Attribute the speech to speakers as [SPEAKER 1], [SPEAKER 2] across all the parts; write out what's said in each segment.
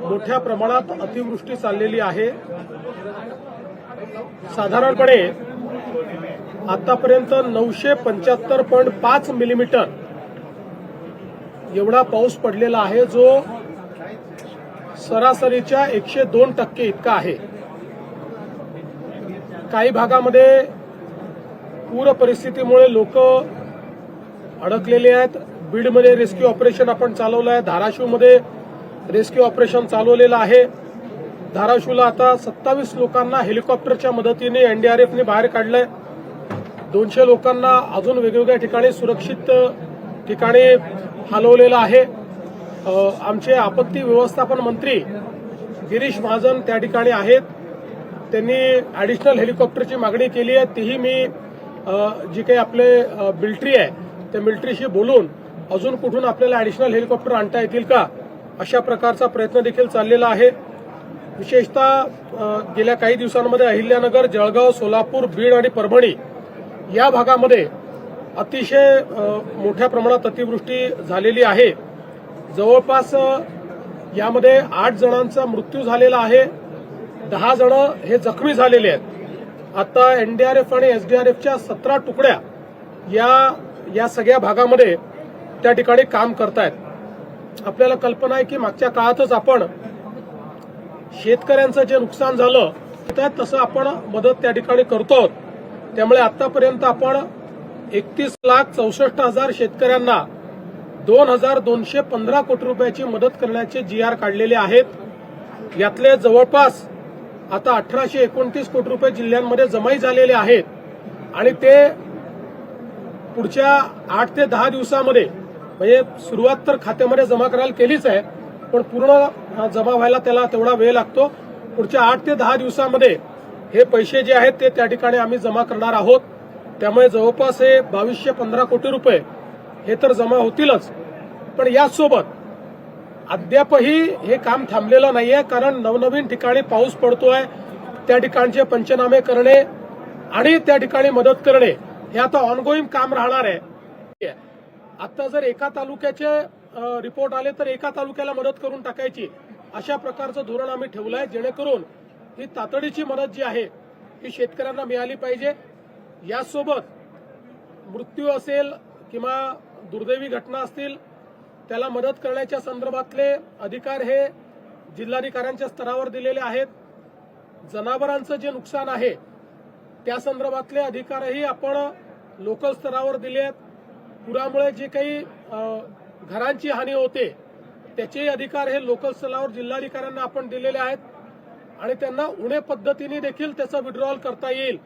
[SPEAKER 1] मोठ्या प्रमाणात अतिवृष्टी चाललेली आहे. साधारणपणे आतापर्यंत नऊशे पंच्याहत्तर पॉईंट पाच मिलीमीटर एवढा पाऊस पडलेला आहे जो सरासरीच्या एकशे दोन टक्के इतका आहे. काही भागामध्ये पूर परिस्थितीमुळे लोक अडकलेले आहेत. बीडमध्ये रेस्क्यू ऑपरेशन आपण चालवलं आहे धाराशिवमध्ये रेस्क्यू ऑपरेशन चालवलेलं आहे. धाराशिवला आता सत्तावीस लोकांना हेलिकॉप्टरच्या मदतीने एनडीआरएफने बाहेर काढलंय. दोनशे लोकांना अजून वेगवेगळ्या ठिकाणी सुरक्षित ठिकाणी हलवलेलं आहे. आमचे आपत्ती व्यवस्थापन मंत्री गिरीश महाजन त्या ठिकाणी आहेत. त्यांनी ऍडिशनल हेलिकॉप्टरची मागणी केली आहे. तीही मी जी काही आपले मिल्ट्री आहे त्या मिल्ट्रीशी बोलून अजून कुठून आपल्याला ऍडिशनल हेलिकॉप्टर आणता येतील का? अशा प्रकारचा प्रयत्न देखील चाललेला आहे. विशेषतः गेल्या काही दिवसांमध्ये अहिल्यानगर जळगाव सोलापूर बीड आणि परभणी या भागामध्ये अतिशय मोठ्या प्रमाणात अतिवृष्टी झालेली आहे. जवळपास यामध्ये आठ जणांचा मृत्यू झालेला आहे. दहा जण हे जखमी झालेले आहेत. आता एनडीआरएफ आणि एसडीआरएफच्या सतरा तुकड्या या या सगळ्या भागामध्ये त्या ठिकाणी काम करतायत. आपल्याला कल्पना आहे की मागच्या काळातच आपण शेतकऱ्यांचं जे नुकसान झालं त्या तसं आपण मदत त्या ठिकाणी करतो. आहोत त्यामुळे आतापर्यंत आपण एकतीस लाख चौसष्ट हजार शेतकऱ्यांना दोन हजार दोनशे पंधरा कोटी रुपयाची मदत करण्याचे जी आर काढलेले आहेत. यातले जवळपास आता अठराशे एकोणतीस कोटी रुपये जिल्ह्यांमध्ये जमाई झालेले आहेत. आणि ते पुढच्या आठ ते दहा दिवसामध्ये म्हणजे सुरुवात तर खात्यामध्ये जमा करायला केलीच आहे पण पूर्ण जमा व्हायला त्याला तेवढा वेळ लागतो. पुढच्या आठ ते दहा दिवसामध्ये हे पैसे जे आहेत ते त्या ठिकाणी आम्ही जमा करणार आहोत. त्यामुळे जवळपास हे बावीसशे पंधरा कोटी रुपये हे तर जमा होतीलच. पण याचसोबत अद्यापही हे काम थांबलेलं नाहीये कारण नवनवीन ठिकाणी पाऊस पडतोय त्या ठिकाणचे पंचनामे करणे आणि त्या ठिकाणी मदत करणे हे आता ऑनगोईंग काम राहणार आहे. आता जर एका तालुक्याचे रिपोर्ट आले तर एका तालुक्याला मदत करून टाकायची. अशा प्रकारचं धोरण आम्ही ठेवलं आहे जेणेकरून ही तातडीची मदत जी आहे ही शेतकऱ्यांना मिळाली पाहिजे. यासोबत मृत्यू असेल किंवा दुर्दैवी घटना असतील त्याला मदत करण्याच्या संदर्भातले अधिकार हे जिल्हाधिकाऱ्यांच्या स्तरावर दिलेले आहेत. जनावरांचं जे नुकसान आहे त्या संदर्भातले अधिकारही आपण लोकल स्तरावर दिले आहेत पुरामुळे जे काही घरांची हानी होते त्याचेही अधिकार हे लोकल स्तरावर जिल्हाधिकाऱ्यांना आपण दिलेले आहेत आणि त्यांना उणे पद्धतीने देखील त्याचं विड्रॉल करता येईल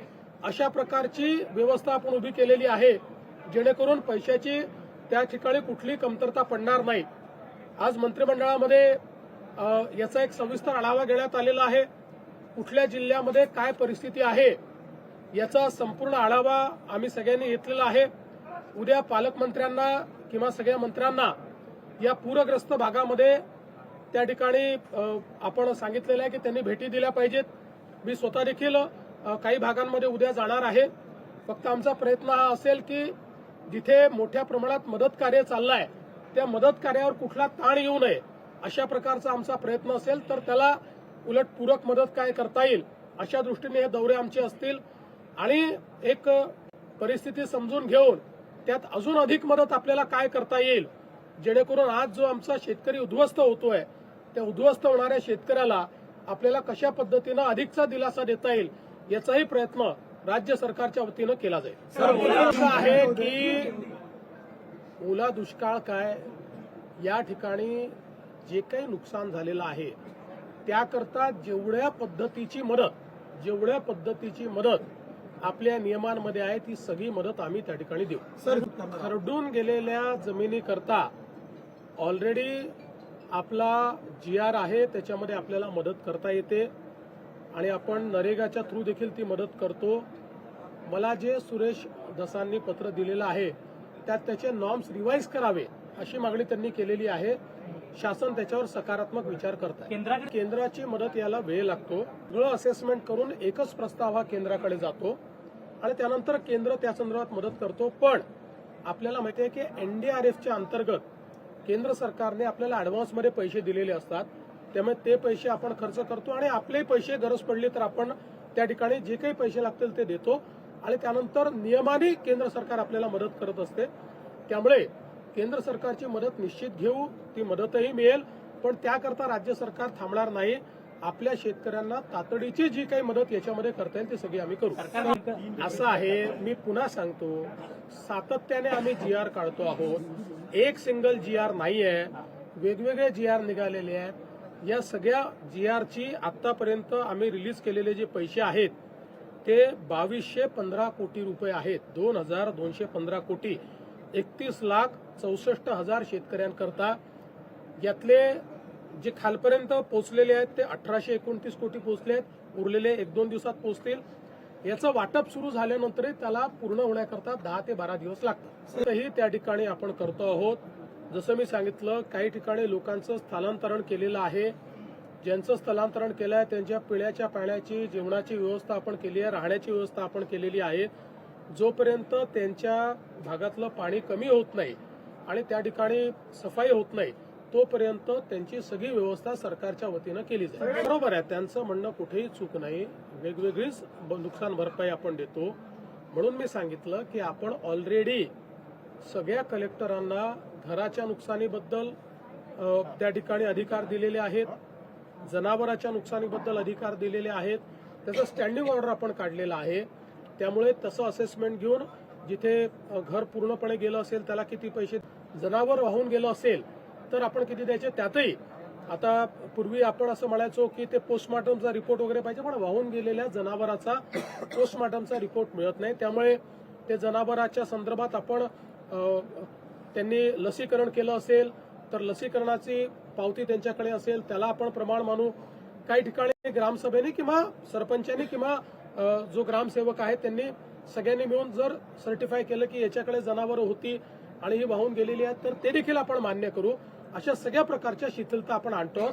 [SPEAKER 1] अशा प्रकारची व्यवस्था आपण उभी केलेली आहे जेणेकरून पैशाची त्या ठिकाणी कुठली कमतरता पडणार नाही. आज मंत्रिमंडळामध्ये याचा एक सविस्तर आढावा घेण्यात आलेला आहे. कुठल्या जिल्ह्यामध्ये काय परिस्थिती आहे याचा संपूर्ण आढावा आम्ही सगळ्यांनी घेतलेला आहे. उद्या पालकमंत्र्यांना किंवा सगळ्या मंत्र्यांना या पूरग्रस्त भागामध्ये त्या ठिकाणी आपण सांगितलेलं आहे की त्यांनी भेटी दिल्या पाहिजेत. मी स्वतः देखील काही भागांमध्ये उद्या जाणार आहे. फक्त आमचा प्रयत्न हा असेल की जिथे मोठ्या प्रमाणात मदत कार्य चाललंय त्या मदत कार्यावर कुठला ताण येऊ नये अशा प्रकारचा आमचा प्रयत्न असेल तर त्याला उलट पूरक मदत काय करता येईल अशा दृष्टीने हे दौरे आमचे असतील. आणि एक परिस्थिती समजून घेऊन त्यात अजून अधिक मदत आपल्याला काय करता येईल? जेणेकरून आज जो आमचा शेतकरी उद्ध्वस्त होतोय त्या उद्ध्वस्त होणाऱ्या शेतकऱ्याला आपल्याला कशा पद्धतीनं अधिकचा दिलासा देता येईल याचाही प्रयत्न राज्य सरकारच्या वतीनं केला जाईल. सर असं आहे की ओला दुष्काळ काय? या ठिकाणी जे काही नुकसान झालेलं आहे त्याकरता जेवढ्या पद्धतीची मदत जेवढ्या पद्धतीची मदत आपल्या नियमांमध्ये आहे ती सगळी मदत आम्ही त्या ठिकाणी देऊ.
[SPEAKER 2] सर
[SPEAKER 1] खरडून गेलेल्या जमिनीकरता ऑलरेडी आपला जी आर आहे त्याच्यामध्ये आपल्याला मदत करता येते. आणि आपण नरेगाच्या थ्रू देखील ती मदत करतो. मला जे सुरेश दसांनी पत्र दिलेलं आहे त्यात त्याचे नॉर्म्स रिवाईज करावे अशी मागणी त्यांनी केलेली आहे. शासन त्याच्यावर सकारात्मक विचार करत आहे केंद्राची मदत याला वेळ लागतो. सगळं असेसमेंट करून एकच प्रस्ताव हा केंद्राकडे जातो आणि त्यानंतर केंद्र त्या संदर्भात मदत करतो. पण आपल्याला माहिती आहे की एनडीआरएफच्या अंतर्गत केंद्र सरकारने आपल्याला ऍडव्हान्समध्ये पैसे दिलेले असतात. त्यामुळे ते पैसे आपण खर्च करतो आणि आपले पैसे गरज पडली तर आपण त्या ठिकाणी जे काही पैसे लागतील ते देतो. आणि त्यानंतर नियमाने केंद्र सरकार आपल्याला मदत करत असते. त्यामुळे केंद्र सरकारची मदत निश्चित घेऊ ती मदतही मिळेल. पण त्याकरता राज्य सरकार थांबणार नाही. आपल्या शेतकऱ्यांना तातडीची जी काही मदत याच्यामध्ये करता येईल ती सगळी आम्ही करू. असं आहे मी पुन्हा सांगतो सातत्याने आम्ही जी आर काढतो आहोत. एक सिंगल जी आर नाही आहे वेगवेगळे जी आर निघालेले आहेत. या सगळ्या जी आरची आतापर्यंत आम्ही रिलीज केलेले जे पैसे आहेत ते बावीसशे पंधरा कोटी रुपये आहेत. दोन हजार दोनशे पंधरा कोटी. एकतीस लाख चौसष्ट हजार शेतकऱ्यांकरता यातले जे खालपर्यंत पोहोचलेले आहेत ते अठराशे एकोणतीस कोटी पोहोचले आहेत उरलेले एक दोन दिवसात पोहोचतील. याचं वाटप सुरू झाल्यानंतरही त्याला पूर्ण होण्याकरता दहा ते बारा दिवस लागतात. तरी त्या ठिकाणी आपण करतो आहोत. जसं मी सांगितलं काही ठिकाणी लोकांचं स्थलांतरण केलेलं आहे. ज्यांचं स्थलांतरण केलं आहे त्यांच्या पिण्याच्या पाण्याची जेवणाची व्यवस्था आपण केली आहे राहण्याची व्यवस्था आपण केलेली आहे. जोपर्यंत त्यांच्या भागातलं पाणी कमी होत नाही आणि त्या ठिकाणी सफाई होत नाही तोपर्यंत त्यांची सगळी व्यवस्था सरकारच्या वतीनं केली जाईल. बरोबर आहे त्यांचं म्हणणं कुठेही चूक नाही. वेगवेगळीच ब- नुकसान भरपाई आपण देतो. म्हणून मी सांगितलं की आपण ऑलरेडी सगळ्या कलेक्टरांना घराच्या नुकसानीबद्दल त्या ठिकाणी अधिकार दिलेले आहेत. जनावराच्या नुकसानीबद्दल अधिकार दिलेले आहेत. त्याचं स्टँडिंग ऑर्डर आपण काढलेलं आहे. त्यामुळे तसं असेसमेंट घेऊन जिथे घर पूर्णपणे गेलं असेल त्याला किती पैसे जनावर वाहून गेलं असेल तर आपण किती द्यायचे? त्यातही. आता पूर्वी आपण असं म्हणायचो की ते पोस्टमॉर्टमचा रिपोर्ट वगैरे पाहिजे पण वाहून गेलेल्या जनावराचा पोस्टमॉर्टमचा रिपोर्ट मिळत नाही. त्यामुळे ते जनावराच्या संदर्भात आपण त्यांनी लसीकरण केलं असेल तर लसीकरणाची पावती त्यांच्याकडे असेल त्याला आपण प्रमाण मानू. काही ठिकाणी ग्रामसभेने किंवा सरपंचांनी किंवा जो ग्रामसेवक आहे त्यांनी सगळ्यांनी मिळून जर सर्टिफाय केलं की याच्याकडे जनावरं होती आणि ही वाहून गेलेली आहेत तर ते देखील आपण मान्य करू. अशा सगळ्या प्रकारच्या शिथिलता आपण आणतो.